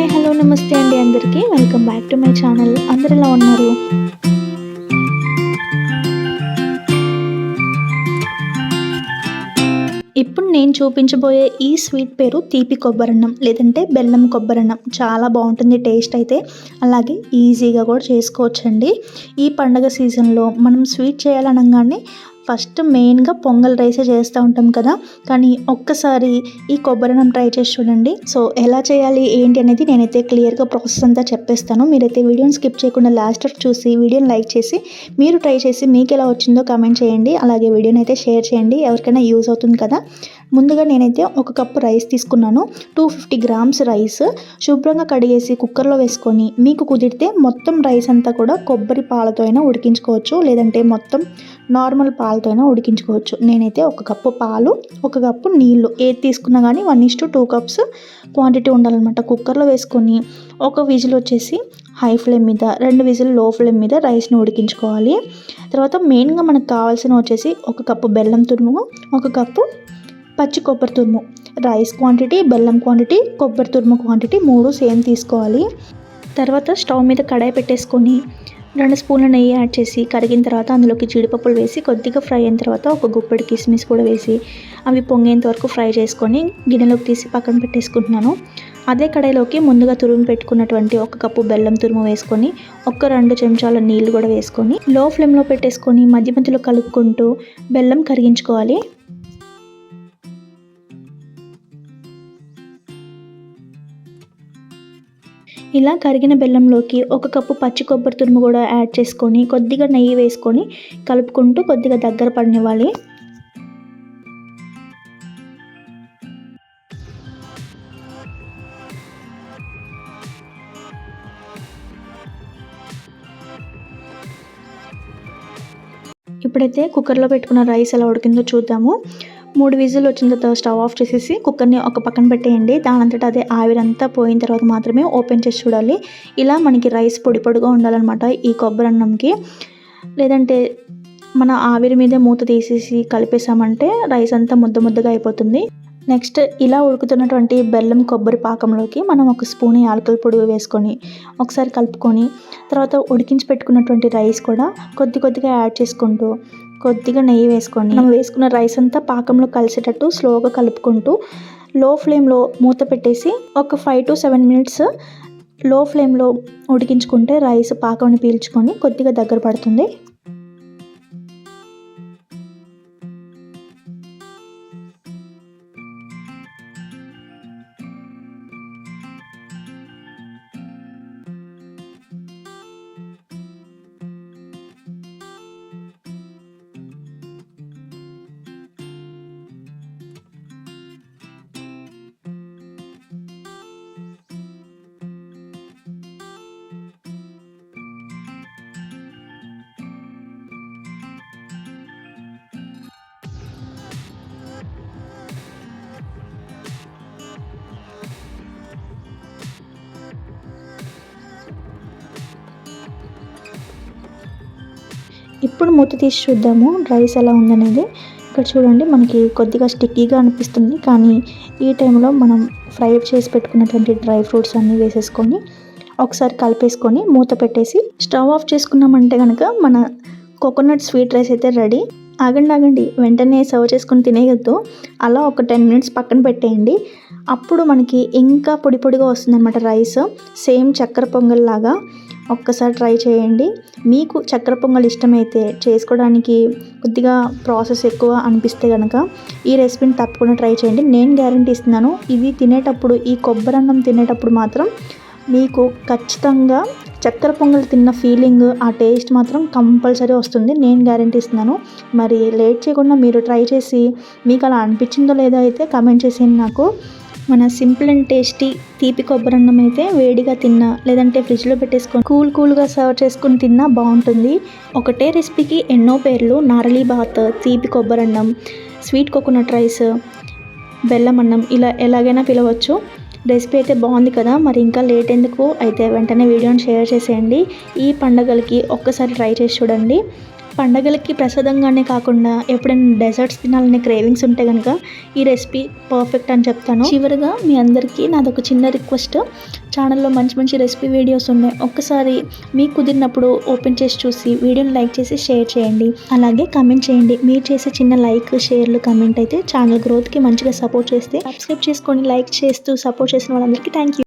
Hi hello నమస్తే అండి అందరికీ. Welcome back to my channel. అందరు ఎలా ఉన్నారు? ఇప్పుడు నేను చూపించబోయే ఈ స్వీట్ పేరు తీపి కొబ్బరన్నం లేదంటే బెల్లం కొబ్బరన్నం. చాలా బాగుంటుంది టేస్ట్ అయితే. అలాగే ఈజీగా కూడా చేసుకోవచ్చండి. ఈ పండగ సీజన్లో మనం స్వీట్ చేయాలనగానే ఫస్ట్ మెయిన్గా పొంగల్ రైసే చేస్తూ ఉంటాం కదా. కానీ ఒక్కసారి ఈ కొబ్బరినం ట్రై చేసి చూడండి. సో ఎలా చేయాలి ఏంటి అనేది నేనైతే క్లియర్గా ప్రాసెస్ అంతా చెప్పేస్తాను. మీరైతే వీడియోని స్కిప్ చేయకుండా లాస్ట్ చూసి వీడియోని లైక్ చేసి మీరు ట్రై చేసి మీకు ఎలా వచ్చిందో కామెంట్ చేయండి. అలాగే వీడియోని అయితే షేర్ చేయండి. ఎవరికైనా యూజ్ అవుతుంది కదా. ముందుగా నేనైతే ఒక కప్పు రైస్ తీసుకున్నాను. టూ ఫిఫ్టీ గ్రామ్స్ రైస్ శుభ్రంగా కడిగేసి కుక్కర్లో వేసుకొని మీకు కుదిరితే మొత్తం రైస్ అంతా కూడా కొబ్బరి పాలతో అయినా ఉడికించుకోవచ్చు. లేదంటే మొత్తం నార్మల్ పాలతో అయినా ఉడికించుకోవచ్చు. నేనైతే ఒక కప్పు పాలు ఒక కప్పు నీళ్ళు ఏది తీసుకున్నా కానీ one is to two cups quantity ఉండాలన్నమాట. కుక్కర్లో వేసుకొని ఒక విజిల్ వచ్చేసి హై ఫ్లేమ్ మీద రెండు విజిల్లో ఫ్లేమ్ మీద రైస్ని ఉడికించుకోవాలి. తర్వాత మెయిన్గా మనకు కావాల్సిన వచ్చేసి ఒక కప్పు బెల్లం తురుము ఒక కప్పు పచ్చి కొబ్బరి తురుము రైస్ క్వాంటిటీ బెల్లం క్వాంటిటీ కొబ్బరి తురుము క్వాంటిటీ మూడు సేమ్ తీసుకోవాలి. తర్వాత స్టవ్ మీద కడాయి పెట్టేసుకొని రెండు స్పూన్ల నెయ్యి యాడ్ చేసి కరిగిన తర్వాత అందులోకి జీడిపప్పులు వేసి కొద్దిగా ఫ్రై అయిన తర్వాత ఒక గుప్పెడు కిస్మిస్ కూడా వేసి అవి పొంగేంత వరకు ఫ్రై చేసుకొని గిన్నెలోకి తీసి పక్కన పెట్టేసుకుంటున్నాను. అదే కడాయిలోకి ముందుగా తురుము పెట్టుకున్నటువంటి ఒక కప్పు బెల్లం తురుము వేసుకొని ఒక రెండు చెంచాల నీళ్ళు కూడా వేసుకొని లో ఫ్లేమ్లో పెట్టేసుకొని మధ్య మధ్యలో కలుపుకుంటూ బెల్లం కరిగించుకోవాలి. ఇలా కరిగిన బెల్లంలోకి ఒక కప్పు పచ్చి కొబ్బరి తురుము కూడా యాడ్ చేసుకొని కొద్దిగా నెయ్యి వేసుకొని కలుపుకుంటూ కొద్దిగా దగ్గర పడినివ్వాలి. ఇప్పుడైతే కుక్కర్లో పెట్టుకున్న రైస్ ఎలా ఉడికిందో చూద్దాము. మూడు విజిల్ వచ్చిన తర్వాత స్టవ్ ఆఫ్ చేసేసి కుక్కర్ని ఒక పక్కన పెట్టేయండి. దానంతటా అదే ఆవిరంతా పోయిన తర్వాత మాత్రమే ఓపెన్ చేసి చూడాలి. ఇలా మనకి రైస్ పొడి పొడిగా ఉండాలన్నమాట ఈ కొబ్బరి అన్నంకి. లేదంటే మన ఆవిరి మీద మూత తీసేసి కలిపేసామంటే రైస్ అంతా ముద్ద ముద్దగా అయిపోతుంది. నెక్స్ట్ ఇలా ఉడుకుతున్నటువంటి బెల్లం కొబ్బరి పాకంలోకి మనం ఒక స్పూన్ యాలకల పొడి వేసుకొని ఒకసారి కలుపుకొని తర్వాత ఉడికించి పెట్టుకున్నటువంటి రైస్ కూడా కొద్ది కొద్దిగా యాడ్ చేసుకుంటూ కొద్దిగా నెయ్యి వేసుకోండి. మనం వేసుకున్న రైస్ అంతా పాకంలో కలిసేటట్టు స్లోగా కలుపుకుంటూ లో ఫ్లేమ్లో మూత పెట్టేసి ఒక ఫైవ్ టు సెవెన్ మినిట్స్లో ఫ్లేమ్లో ఉడికించుకుంటే రైస్ పాకంని పీల్చుకొని కొద్దిగా దగ్గర పడుతుంది. ఇప్పుడు మూత తీసి చూద్దాము. రైస్ ఎలా ఉందనేది. ఇక్కడ చూడండి మనకి కొద్దిగా స్టిక్కీగా అనిపిస్తుంది. కానీ ఈ టైంలో మనం ఫ్రై చేసి పెట్టుకున్నటువంటి డ్రై ఫ్రూట్స్ అన్నీ వేసేసుకొని ఒకసారి కలిపేసుకొని మూత పెట్టేసి స్టవ్ ఆఫ్ చేసుకున్నామంటే కనుక మన కోకోనట్ స్వీట్ రైస్ అయితే రెడీ. ఆగండి ఆగండి. వెంటనే సర్వ్ చేసుకుని తినేయద్దు. అలా ఒక టెన్ మినిట్స్ పక్కన పెట్టేయండి. అప్పుడు మనకి ఇంకా పొడి పొడిగా వస్తుందన్నమాట రైస్. సేమ్ చక్కెర పొంగల్ లాగా ఒక్కసారి ట్రై చేయండి. మీకు చక్కెర పొంగల్ ఇష్టమైతే చేసుకోవడానికి కొద్దిగా ప్రాసెస్ ఎక్కువ అనిపిస్తే కనుక ఈ రెసిపీని తప్పకుండా ట్రై చేయండి. నేను గ్యారంటీ ఇస్తున్నాను ఇది తినేటప్పుడు ఈ కొబ్బరి అన్నం తినేటప్పుడు మాత్రం మీకు ఖచ్చితంగా చక్కెర పొంగల్ తిన్న ఫీలింగ్ ఆ టేస్ట్ మాత్రం కంపల్సరీ వస్తుంది. నేను గ్యారంటీ ఇస్తున్నాను. మరి లేట్ చేయకుండా మీరు ట్రై చేసి మీకు అలా అనిపించిందో లేదో అయితే కమెంట్ చేసేయండి నాకు. మన సింపుల్ అండ్ టేస్టీ తీపి కొబ్బరి అన్నం అయితే వేడిగా తిన్నా లేదంటే ఫ్రిడ్జ్లో పెట్టేసుకొని కూల్ కూల్గా సర్వ్ చేసుకుని తిన్నా బాగుంటుంది. ఒకటే రెసిపీకి ఎన్నో పేర్లు. నారలీ బాత్ తీపి కొబ్బరి అన్నం స్వీట్ కోకోనట్ రైస్ బెల్లం అన్నం ఇలా ఎలాగైనా పిలవచ్చు. రెసిపీ అయితే బాగుంది కదా. మరి ఇంకా లేట్ ఎందుకు? అయితే వెంటనే వీడియోని షేర్ చేసేయండి. ఈ పండగలకి ఒక్కసారి ట్రై చేసి చూడండి. పండగలకి ప్రసాదంగానే కాకుండా ఎప్పుడైనా డెజర్ట్స్ తినాలనే క్రేవింగ్స్ ఉంటే కనుక ఈ రెసిపీ పర్ఫెక్ట్ అని చెప్తాను. చివరిగా మీ అందరికీ నాదొక చిన్న రిక్వెస్ట్ ఛానల్లో మంచి మంచి రెసిపీ వీడియోస్ ఉన్నాయి. ఒక్కసారి మీకు కుదిరినప్పుడు ఓపెన్ చేసి చూసి వీడియోని లైక్ చేసి షేర్ చేయండి. అలాగే కమెంట్ చేయండి. మీరు చేసే చిన్న లైక్ షేర్లు కమెంట్ అయితే ఛానల్ గ్రోత్కి మంచిగా సపోర్ట్ చేస్తే సబ్స్క్రైబ్ చేసుకొని లైక్ చేస్తూ సపోర్ట్ చేసిన వాళ్ళందరికీ థ్యాంక్ యూ